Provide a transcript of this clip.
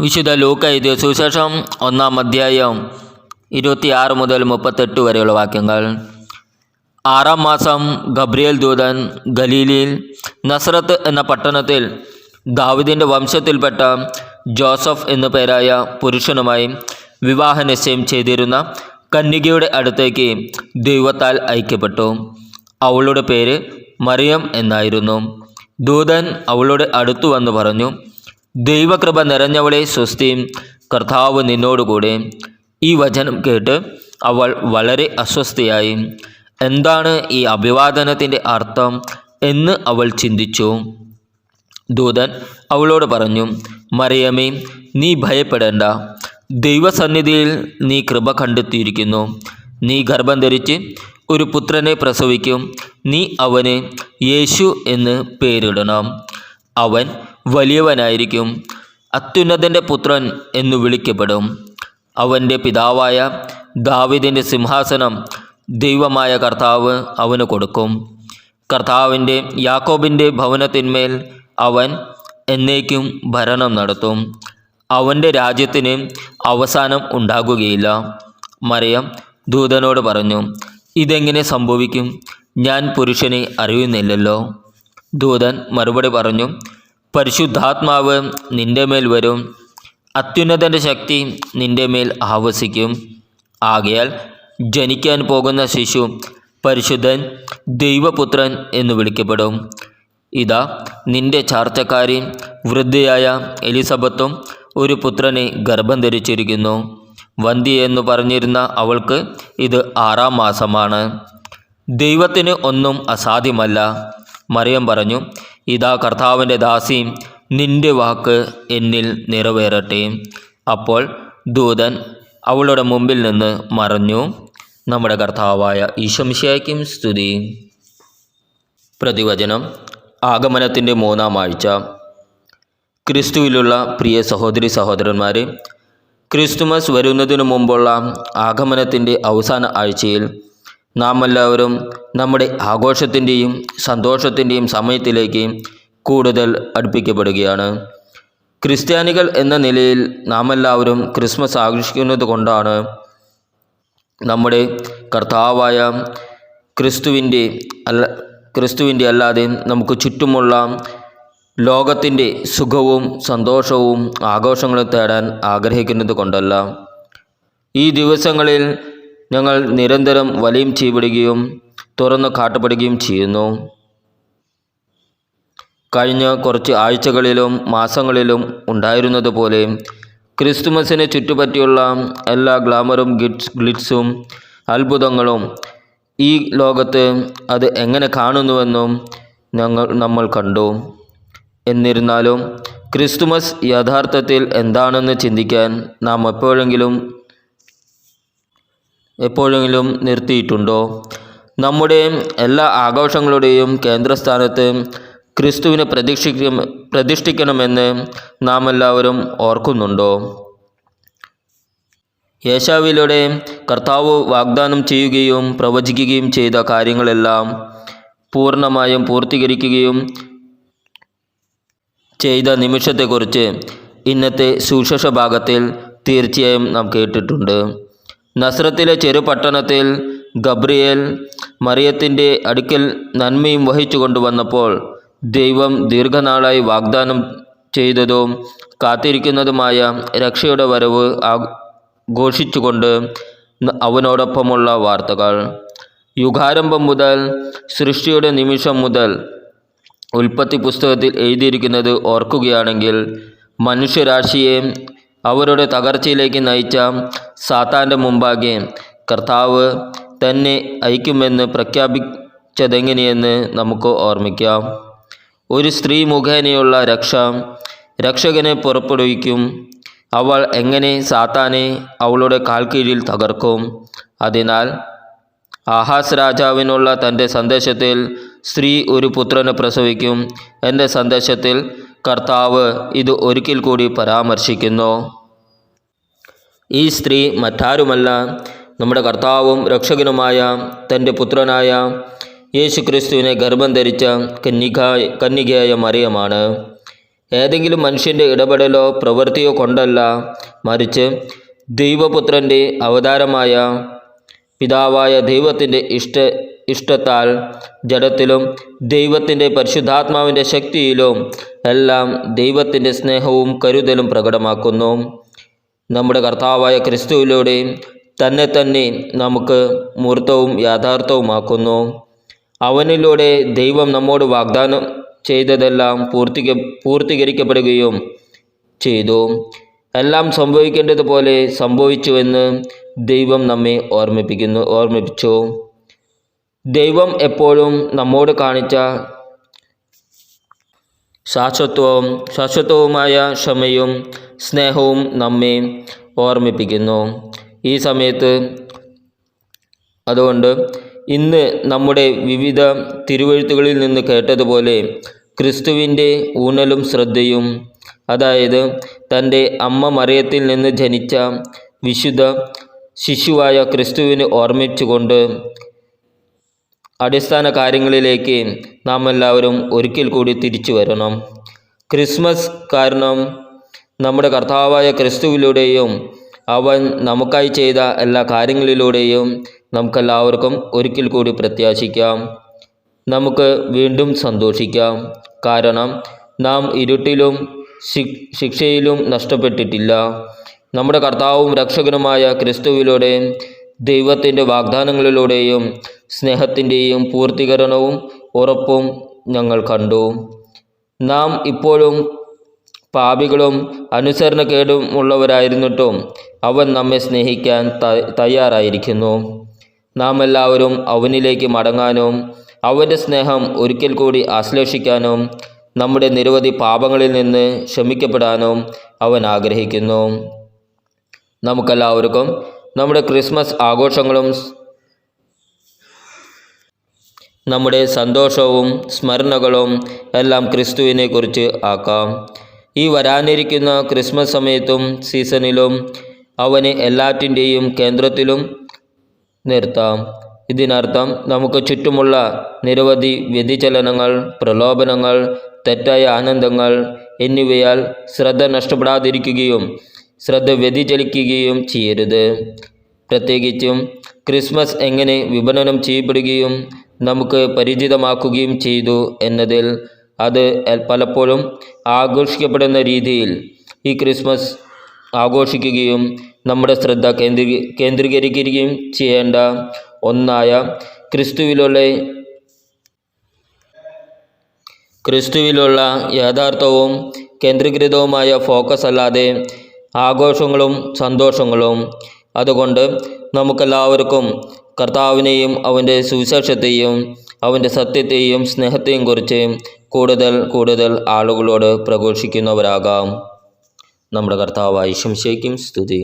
വിശുദ്ധ ലൂക്ക എഴുതിയ സുശേഷം ഒന്നാം അധ്യായം ഇരുപത്തിയാറ് മുതൽ മുപ്പത്തെട്ട് വരെയുള്ള വാക്യങ്ങൾ. ആറാം മാസം ഗബ്രിയേൽ ദൂതൻ ഗലീലിയിൽ നസ്രത്ത് എന്ന പട്ടണത്തിൽ ദാവിദിന്റെ വംശത്തിൽപ്പെട്ട ജോസഫ് എന്നു പേരായ പുരുഷനുമായി വിവാഹ നിശ്ചയം ചെയ്തിരുന്ന കന്യകയുടെ അടുത്തേക്ക് ദൈവത്താൽ ഐക്യപ്പെട്ടു അവളുടെ പേര് മറിയം എന്നായിരുന്നു. ദൂതൻ അവളുടെ അടുത്തു വന്ന് പറഞ്ഞു ദൈവകൃപ നിറഞ്ഞവളെ സ്വസ്തി. കർത്താവ് നിന്നോടുകൂടെ. ഈ വചനം കേട്ട് അവൾ വളരെ അസ്വസ്ഥയായി. എന്താണ് ഈ അഭിവാദനത്തിന്റെ അർത്ഥം എന്ന് അവൾ ചിന്തിച്ചു. ദൂതൻ അവളോട് പറഞ്ഞു മറിയമേ നീ ഭയപ്പെടേണ്ട. ദൈവസന്നിധിയിൽ നീ കൃപ കണ്ടെത്തിയിരിക്കുന്നു. നീ ഗർഭം ധരിച്ച് ഒരു പുത്രനെ പ്രസവിക്കും. നീ അവന് യേശു എന്ന് പേരിടണം. അവൻ വലിയവനായിരിക്കും. അത്യുന്നതന്റെ പുത്രൻ എന്നു വിളിക്കപ്പെടും. അവന്റെ പിതാവായ ദാവിദിന്റെ സിംഹാസനം ദൈവമായ കർത്താവ് അവന് കൊടുക്കും. കർത്താവിന്റെ യാക്കോബിന്റെ ഭവനത്തിന്മേൽ അവൻ എന്നേക്കും ഭരണം നടത്തും. അവന്റെ രാജ്യത്തിന് അവസാനം ഉണ്ടാകുകയില്ല. മറിയം ദൂതനോട് പറഞ്ഞു ഇതെങ്ങനെ സംഭവിക്കും? ഞാൻ പുരുഷനെ അറിയുന്നില്ലല്ലോ. ദൂതൻ മറുപടി പറഞ്ഞു പരിശുദ്ധാത്മാവ് നിന്റെ മേൽ വരും. അത്യുന്നതന്റെ ശക്തി നിന്റെ മേൽ ആവസിക്കും. ആകയാൽ ജനിക്കാൻ പോകുന്ന ശിശു പരിശുദ്ധൻ ദൈവപുത്രൻ എന്ന് വിളിക്കപ്പെടും. ഇതാ നിന്റെ ചാർച്ചക്കാരി വൃദ്ധയായ എലിസബത്തും ഒരു പുത്രനെ ഗർഭം ധരിച്ചിരിക്കുന്നു. വന്തി എന്ന് പറഞ്ഞിരുന്ന അവൾക്ക് ഇത് ആറാം മാസമാണ്. ദൈവത്തിന് ഒന്നും അസാധ്യമല്ല. മറിയം പറഞ്ഞു ഇതാ കർത്താവിന്റെ ദാസി നിന്റെ വാക്ക് എന്നിൽ നിറവേറട്ടെ. അപ്പോൾ ദൂതൻ അവളുടെ മുമ്പിൽ നിന്ന് മറഞ്ഞു നമ്മുടെ കർത്താവായ ഈശംശയ്ക്കും സ്തുതി. പ്രതിവചനം ആഗമനത്തിന്റെ മൂന്നാം ആഴ്ച. ക്രിസ്തുവിലുള്ള പ്രിയ സഹോദരി സഹോദരന്മാരെ ക്രിസ്തുമസ് വരുന്നതിനു മുമ്പുള്ള ആഗമനത്തിന്റെ അവസാന ആഴ്ചയിൽ നാം എല്ലാവരും നമ്മുടെ ആഘോഷത്തിന്റെയും സന്തോഷത്തിന്റെയും സമയത്തിലേക്ക് കൂടുതൽ അടുപ്പിക്കപ്പെടുകയാണ്. ക്രിസ്ത്യാനികൾ എന്ന നിലയിൽ നാം എല്ലാവരും ക്രിസ്മസ് ആഘോഷിക്കുന്നത് കൊണ്ടാണ് നമ്മുടെ കർത്താവായ ക്രിസ്തുവിന്റെ അല്ല ക്രിസ്തുവിന്റെ അല്ലാതെ നമുക്ക് ചുറ്റുമുള്ള ലോകത്തിന്റെ സുഖവും സന്തോഷവും ആഘോഷങ്ങളും തേടാൻ ആഗ്രഹിക്കുന്നത് കൊണ്ടല്ല. ഈ ദിവസങ്ങളിൽ ഞങ്ങൾ നിരന്തരം വലയും ചെയ്യപ്പെടുകയും തുറന്നു കാട്ടപ്പെടുകയും ചെയ്യുന്നു. കഴിഞ്ഞ കുറച്ച് ആഴ്ചകളിലും മാസങ്ങളിലും ഉണ്ടായിരുന്നത് പോലെ ക്രിസ്തുമസിനെ ചുറ്റുപറ്റിയുള്ള എല്ലാ ഗ്ലാമറും ഗിറ്റ്സ് ഗ്ലിറ്റ്സും അത്ഭുതങ്ങളും ഈ ലോകത്ത് അത് എങ്ങനെ കാണുന്നുവെന്നും ഞങ്ങൾ നമ്മൾ കണ്ടു. എന്നിരുന്നാലും ക്രിസ്തുമസ് യഥാർത്ഥത്തിൽ എന്താണെന്ന് ചിന്തിക്കാൻ നാം എപ്പോഴെങ്കിലും എപ്പോഴെങ്കിലും നിർത്തിയിട്ടുണ്ടോ? നമ്മുടെ എല്ലാ ആഘോഷങ്ങളുടെയും കേന്ദ്രസ്ഥാനത്ത് ക്രിസ്തുവിനെ പ്രതീക്ഷിക്കും പ്രതിഷ്ഠിക്കണമെന്ന് നാം എല്ലാവരും ഓർക്കുന്നുണ്ടോ? യേശാവിലൂടെ കർത്താവ് വാഗ്ദാനം ചെയ്യുകയും പ്രവചിക്കുകയും ചെയ്ത കാര്യങ്ങളെല്ലാം പൂർണമായും പൂർത്തീകരിക്കുകയും ചെയ്ത നിമിഷത്തെക്കുറിച്ച് ഇന്നത്തെ സുശേഷ ഭാഗത്തിൽ തീർച്ചയായും നാം കേട്ടിട്ടുണ്ട്. നസ്രത്തിലെ ചെറുപട്ടണത്തിൽ ഗബ്രിയേൽ മറിയത്തിന്റെ അടുക്കൽ നന്മയും വഹിച്ചു കൊണ്ടുവന്നപ്പോൾ ദൈവം ദീർഘനാളായി വാഗ്ദാനം ചെയ്തതും കാത്തിരിക്കുന്നതുമായ രക്ഷയുടെ വരവ് ആഘോഷിച്ചുകൊണ്ട് അവനോടൊപ്പമുള്ള വാർത്തകൾ. യുഗാരംഭം മുതൽ സൃഷ്ടിയുടെ നിമിഷം മുതൽ ഉൽപ്പത്തി പുസ്തകത്തിൽ എഴുതിയിരിക്കുന്നത് ഓർക്കുകയാണെങ്കിൽ മനുഷ്യരാശിയെ അവരുടെ തകർച്ചയിലേക്ക് നയിച്ച സാത്താന്റെ മുമ്പാകെ കർത്താവ് തന്നെ അയക്കുമെന്ന് പ്രഖ്യാപിച്ചതെങ്ങനെയെന്ന് നമുക്ക് ഓർമ്മിക്കാം. ഒരു സ്ത്രീ മുഖേനയുള്ള രക്ഷ രക്ഷകനെ പുറപ്പെടുവിക്കും. അവൾ എങ്ങനെ സാത്താനെ അവളുടെ കാൽക്കീഴിൽ തകർക്കും. അതിനാൽ ആഹാസ് രാജാവിനുള്ള തന്റെ സന്ദേശത്തിൽ സ്ത്രീ ഒരു പുത്രനെ പ്രസവിക്കും. എന്റെ സന്ദേശത്തിൽ കർത്താവ് ഇത് ഒരിക്കൽ കൂടി പരാമർശിക്കുന്നു. ഈ സ്ത്രീ മറ്റാരുമല്ല. നമ്മുടെ കർത്താവും രക്ഷകനുമായ തന്റെ പുത്രനായ യേശു ക്രിസ്തുവിനെ ഗർഭം ധരിച്ച കന്യക കന്യകയായ മറിയമാണ്. ഏതെങ്കിലും മനുഷ്യന്റെ ഇടപെടലോ പ്രവൃത്തിയോ കൊണ്ടല്ല മറിച്ച് ദൈവപുത്രന്റെ അവതാരമായ പിതാവായ ദൈവത്തിന്റെ ഇഷ്ട ഇഷ്ടത്താൽ ജഡത്തിലും ദൈവത്തിന്റെ പരിശുദ്ധാത്മാവിന്റെ ശക്തിയിലും എല്ലാം ദൈവത്തിന്റെ സ്നേഹവും കരുതലും പ്രകടമാക്കുന്നു. നമ്മുടെ കർത്താവായ ക്രിസ്തുവിലൂടെ തന്നെ തന്നെ നമുക്ക് മൂർത്തവും യാഥാർത്ഥവുമാക്കുന്നു. അവനിലൂടെ ദൈവം നമ്മോട് വാഗ്ദാനം ചെയ്തതെല്ലാം പൂർത്തിക പൂർത്തീകരിക്കപ്പെടുകയും ചെയ്തു. എല്ലാം സംഭവിക്കേണ്ടതുപോലെ സംഭവിച്ചുവെന്ന് ദൈവം നമ്മെ ഓർമ്മിപ്പിക്കുന്നു ഓർമ്മിപ്പിച്ചു. ദൈവം എപ്പോഴും നമ്മോട് കാണിച്ച ശാശ്വത്വവും ശാശ്വതവുമായ ക്ഷമയും സ്നേഹവും നമ്മെ ഓർമ്മിപ്പിക്കുന്നു. ഈ സമയത്ത്. അതുകൊണ്ട് ഇന്ന് നമ്മുടെ വിവിധ തിരുവഴുത്തുകളിൽ നിന്ന് കേട്ടതുപോലെ ക്രിസ്തുവിന്റെ ഊനലും ശ്രദ്ധയും അതായത് തന്റെ അമ്മ മറിയത്തിൽ നിന്ന് ജനിച്ച വിശുദ്ധ ശിശുവായ ക്രിസ്തുവിനെ ഓർമ്മിച്ചുകൊണ്ട് അടിസ്ഥാന കാര്യങ്ങളിലേക്ക് നാം എല്ലാവരും ഒരിക്കൽ കൂടി തിരിച്ചു വരണം. ക്രിസ്മസ് കാരണം നമ്മുടെ കർത്താവായ ക്രിസ്തുവിലൂടെയും അവൻ നമുക്കായി ചെയ്ത എല്ലാ കാര്യങ്ങളിലൂടെയും നമുക്കെല്ലാവർക്കും ഒരിക്കൽ കൂടി പ്രത്യാശിക്കാം. നമുക്ക് വീണ്ടും സന്തോഷിക്കാം. കാരണം നാം ഇരുട്ടിലും ശിക്ഷയിലും നഷ്ടപ്പെട്ടിട്ടില്ല. നമ്മുടെ കർത്താവും രക്ഷകനുമായ ക്രിസ്തുവിലൂടെ ദൈവത്തിന്റെ വാഗ്ദാനങ്ങളിലൂടെയും സ്നേഹത്തിന്റെയും പൂർത്തീകരണവും ഉറപ്പും ഞങ്ങൾ കണ്ടു. നാം ഇപ്പോഴും പാപികളും അനുസരണക്കേടും ഉള്ളവരായിരുന്നിട്ടും അവൻ നമ്മെ സ്നേഹിക്കാൻ തയ്യാറായിരിക്കുന്നു. നാം എല്ലാവരും അവനിലേക്ക് മടങ്ങാനും അവന്റെ സ്നേഹം ഒരിക്കൽ കൂടി ആശ്ലേഷിക്കാനും നമ്മുടെ നിരവധി പാപങ്ങളിൽ നിന്ന് ക്ഷമിക്കപ്പെടാനും അവൻ ആഗ്രഹിക്കുന്നു. നമുക്കെല്ലാവർക്കും നമ്മുടെ ക്രിസ്മസ് ആഘോഷങ്ങളും നമ്മുടെ സന്തോഷവും സ്മരണകളും എല്ലാം ക്രിസ്തുവിനെക്കുറിച്ച് ആക്കാം. ഈ വരാനിരിക്കുന്ന ക്രിസ്മസ് സമയത്തും സീസണിലും അവനെ എല്ലാറ്റിന്റെയും കേന്ദ്രത്തിലും നിർത്താം. ഇതിനർത്ഥം നമുക്ക് ചുറ്റുമുള്ള നിരവധി വ്യതിചലനങ്ങൾ പ്രലോഭനങ്ങൾ തെറ്റായ ആനന്ദങ്ങൾ എന്നിവയാൽ ശ്രദ്ധ നഷ്ടപ്പെടാതിരിക്കുകയും ശ്രദ്ധ വ്യതിചലിക്കുകയും ചെയ്യരുത്. പ്രത്യേകിച്ചും ക്രിസ്മസ് എങ്ങനെ വിപണനം ചെയ്യപ്പെടുകയും നമുക്ക് പരിചിതമാക്കുകയും ചെയ്തു എന്നതിൽ അത് പലപ്പോഴും ആഘോഷിക്കപ്പെടുന്ന രീതിയിൽ ഈ ക്രിസ്മസ് ആഘോഷിക്കുകയും നമ്മുടെ ശ്രദ്ധ കേന്ദ്രീ കേന്ദ്രീകരിക്കുകയും ചെയ്യേണ്ട ഒന്നായ ക്രിസ്തുവിലുള്ള ക്രിസ്തുവിലുള്ള യഥാർത്ഥവും കേന്ദ്രീകൃതവുമായ ഫോക്കസ് അല്ലാതെ ആഘോഷങ്ങളും സന്തോഷങ്ങളും. അതുകൊണ്ട് നമുക്കെല്ലാവർക്കും കർത്താവിനെയും അവന്റെ സുവിശേഷത്തെയും അവന്റെ സത്യത്തെയും സ്നേഹത്തെയും കുറിച്ച് കൂടുതൽ കൂടുതൽ ആളുകളോട് പ്രഘോഷിക്കുന്നവരാകാം. നമ്മുടെ കർത്താവായി ശംശയ്ക്കും സ്തുതി.